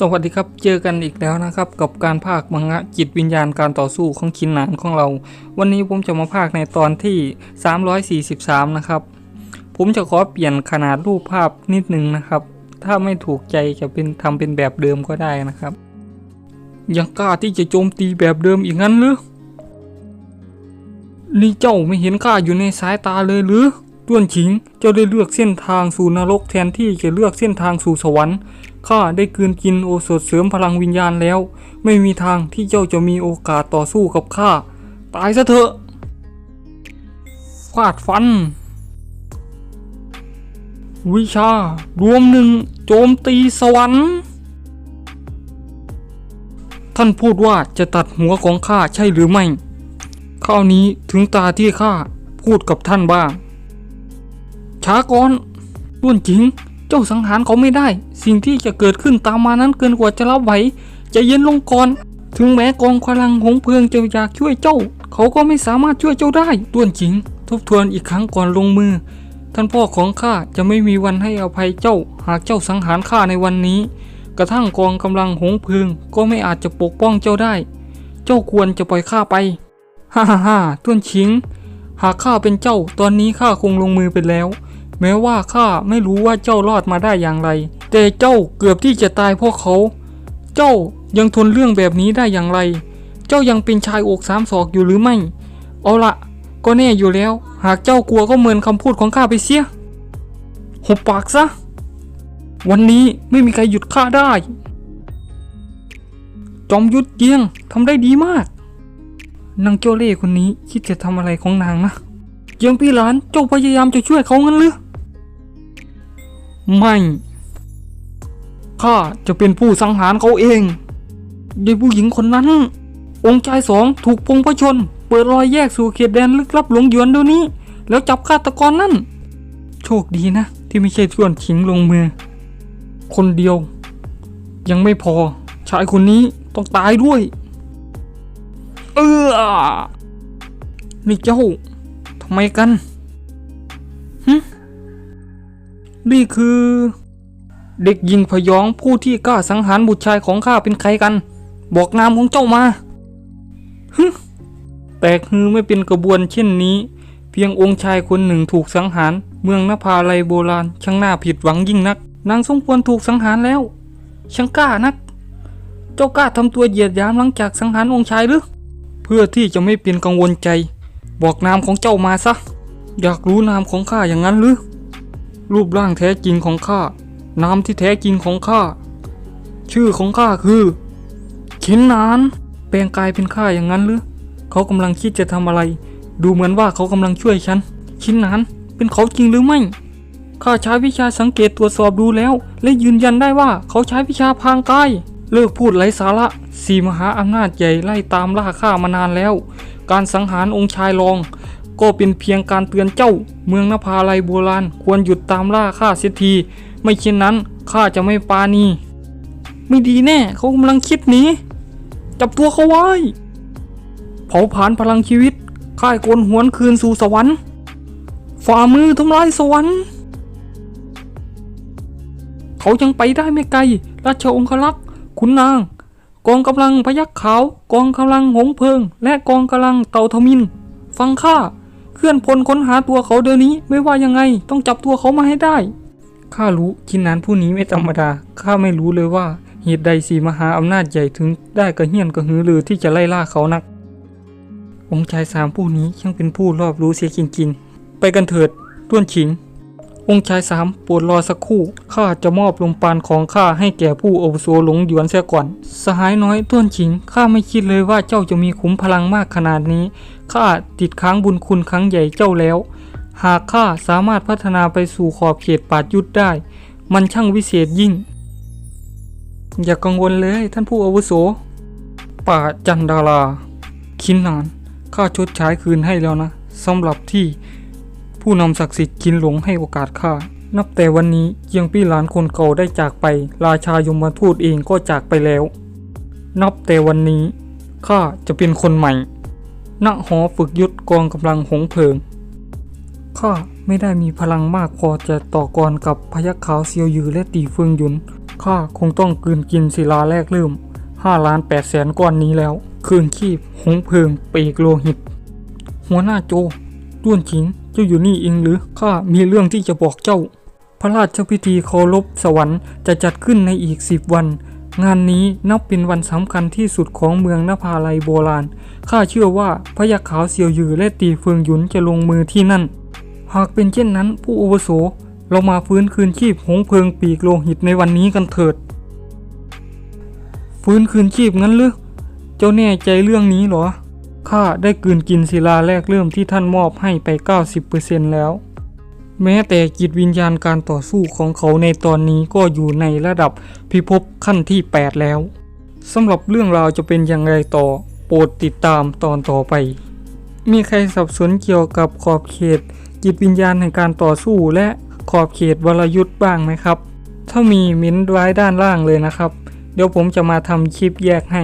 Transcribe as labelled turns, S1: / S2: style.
S1: สวัสดีครับ เจอกันอีกแล้วนะครับ กับการภาคมังงะจิตวิญญาณการต่อสู้ของคินหนานของเรา วันนี้ผมจะมาภาคในตอนที่ 343 นะครับ ผมจะขอเปลี่ยนขนาดรูปภาพนิดนึงนะครับ ถ้าไม่ถูกใจจะเป็นทำเป็นแบบเดิมก็ได้นะครับ ยังกล้าที่จะโจมตีแบบเดิมอีกงั้นหรือ นี่เจ้าไม่เห็นข้าอยู่ในสายตาเลยหรือ ต้วนฉิง เจ้าได้เลือกเส้นทางสู่นรกแทนที่จะเลือกเส้นทางสู่สวรรค์ข้าได้กืนกินโอสถเสริมพลังวิญญาณแล้ว ไม่มีทางที่เจ้าจะมีโอกาสต่อสู้กับข้า ตายซะเถอะฟาดฟัน วิชา รวมหนึ่งโจมตีสวรรค์ ท่านพูดว่าจะตัดหัวของข้าใช่หรือไม่คราวนี้ถึงตาที่ข้าพูดกับท่านบ้าง ช้าก่อนต้วนจริง เจ้าสังหารเขาไม่ได้ สิ่งที่จะเกิดขึ้นตามมานั้นเกินกว่าจะรับไหวจะเย็นลงก่อน ถึงแม้กองพลังหงเพลิงจะอยากช่วยเจ้า เขาก็ไม่สามารถช่วยเจ้าได้ต้วนจริง ทบทวนอีกครั้งก่อนลงมือ ท่านพ่อของข้าจะไม่มีวันให้อภัยเจ้า หากเจ้าสังหารข้าในวันนี้ กระทั่งกองกำลังหงเพลิงก็ไม่อาจจะปกป้องเจ้าได้ เจ้าควรจะปล่อยข้าไปฮ่าฮ่าฮ่าต้วนชิง หากข้าเป็นเจ้าตอนนี้ข้าคงลงมือไปแล้ว แม้ว่าข้าไม่รู้ว่าเจ้ารอดมาได้อย่างไร แต่เจ้าเกือบที่จะตายเพราะเขา เจ้ายังทนเรื่องแบบนี้ได้อย่างไร เจ้ายังเป็นชายอกสามศอกอยู่หรือไม่ เอาละก็แน่อยู่แล้ว หากเจ้ากลัวก็เหมือนคำพูดของข้าไปเสียหุบปากซะ วันนี้ไม่มีใครหยุดข้าได้ จอมยุทธเยียงทำได้ดีมาก นางเจ้าเล่ห์คนนี้คิดจะทำอะไรของนางนะเยียงพี่หลานเจ้าพยายามจะช่วยเขางั้นหรือ ไม่ข้าจะเป็นผู้สังหารเขาเองยายผู้หญิงคนนั้น องค์ชายสองถูกพงพระชน เปิดรอยแยกสู่เขตแดนลึกลับหลงหยวนเดี๋ยวนี้ แล้วจับฆาตกรนั่น โชคดีนะ ที่ไม่ใช่ส่วนชิงลงมือ คนเดียว ยังไม่พอ ชายคนนี้ต้องตายด้วย เออนี่เจ้าทำไมกันหึ นี่คือ เด็กหญิงพยองผู้ที่กล้าสังหารบุตรชายของข้าเป็นใครกัน บอกนามของเจ้ามาฮึแตกฮือไม่เป็นกระบวนเช่นนี้ เพียงองค์ชายคนหนึ่งถูกสังหาร เมืองนภาลัยโบราณ ช่างน่าผิดหวังยิ่งนัก นางสมควรถูกสังหารแล้วช่างกล้านัก เจ้ากล้าทำตัวเหยียดยามหลังจากสังหารองค์ชายหรือเพื่อที่จะไม่เป็นกังวลใจ บอกนามของเจ้ามาซะ อยากรู้นามของข้าอย่างนั้นหรือ รูปร่างแท้จริงของข้านามที่แท้จริงของข้า ชื่อของข้าคือ เข็นนาน แปลงกายเป็นข้าอย่างนั้นหรือเขากำลังคิดจะทำอะไร ดูเหมือนว่าเขากำลังช่วยฉัน ชินนานเป็นเขาจริงหรือไม่ข้าใช้วิชาสังเกตตรวจสอบดูแล้ว และยืนยันได้ว่าเขาใช้วิชาพรางกายเลิกพูดไร้สาระสีมหาอำนาจใหญ่ไล่ตามล่าข้ามานานแล้ว การสังหารองค์ชายรอง ก็เป็นเพียงการเตือนเจ้า เมืองนภาลัยโบราณควรหยุดตามล่าข้าเสียที ไม่เช่นนั้นข้าจะไม่ปาณีไม่ดีแน่เขากำลังคิดหนีจับตัวเขาไว้ เผาผลาญพลังชีวิตค่ายโกนหวนคืนสู่สวรรค์ฝ่ามือทำลายสวรรค์ เขายังไปได้ไม่ไกล ราชองครักษ์ขุนนาง กองกำลังพยัคฆ์ขาว กองกำลังหงเพลิง และกองกำลังเต่าทมิน ฟังข้า เคลื่อนพลค้นหาตัวเขาเดี๋ยวนี้ไม่ว่ายังไงต้องจับตัวเขามาให้ได้ข้ารู้ชินนานผู้นี้ไม่ธรรมดาข้าไม่รู้เลยว่าเหตุใดสีมหาอำนาจใหญ่ถึงได้กระเฮี้ยนกระหือรือที่จะไล่ล่าเขานัก องค์ชายสามผู้นี้ช่างเป็นผู้รอบรู้เสียจริงๆไปกันเถิดต้วนฉิง องค์ชายสามปรดรอสักครู่ข้าจะมอบลมปานของข้าให้แก่ผู้อาวุโสหลงหยวนเสียก่อน สหายน้อยต้วนฉิงข้าไม่คิดเลยว่าเจ้าจะมีขุมพลังมากขนาดนี้ข้าติดค้างบุญคุณครั้งใหญ่เจ้าแล้ว หากข้าสามารถพัฒนาไปสู่ขอบเขตปาดยุทธได้ มันช่างวิเศษยิ่ง อย่ากังวลเลยท่านผู้อาวุโส ป่าจันดารา คินนานข้าชดใช้คืนให้แล้วนะสำหรับที่ ผู้นำศักดิ์สิทธิ์คินหลงให้โอกาสข้า นับแต่วันนี้เจียงปี้หลานคนเก่าได้จากไป ราชายมทูตเองก็จากไปแล้ว นับแต่วันนี้ข้าจะเป็นคนใหม่ ณ หอฝึกยุทธกองกำลังหงเพลิง ข้าไม่ได้มีพลังมากพอจะต่อกรกับพยัคขาวเซียวยือและตีเฟืองหยุน ข้าคงต้องกืนกินศิลาแรกเริ่มห้าล้านแปดแสนก้อนนี้แล้ว คืนชีพหงเพลิงปีกโลหิต หัวหน้าโจต้วนชิง เจ้าอยู่นี่เองหรือข้ามีเรื่องที่จะบอกเจ้า พระราชพิธีเคารพสวรรค์จะจัดขึ้นในอีกสิบวัน งานนี้นับเป็นวันสำคัญที่สุดของเมืองนภาลัยโบราณข้าเชื่อว่าพระยักษ์ขาวเซียวหยือและตีเฟืองหยุนจะลงมือที่นั่น หากเป็นเช่นนั้นผู้อาวุโสเรามาฟื้นคืนชีพหงเพลิงปีกโลหิตในวันนี้กันเถิด ฟื้นคืนชีพงั้นหรือเจ้าแน่ใจเรื่องนี้หรอ ข้าได้กืนกินศิลาแรกเริ่มที่ท่านมอบให้ไป 90%แล้ว แม้แต่จิตวิญญาณการต่อสู้ของเขาในตอนนี้ก็อยู่ในระดับพิภพขั้นที่ 8 แล้วสำหรับเรื่องราวจะเป็นอย่างไรต่อ โปรดติดตามตอนต่อไป มีใครสับสนเกี่ยวกับขอบเขต จิตวิญญาณในการต่อสู้และขอบเขตวรยุทธ์บ้างไหมครับ ถ้ามีมิ้นท์ไว้ด้านล่างเลยนะครับ เดี๋ยวผมจะมาทำคลิปแยกให้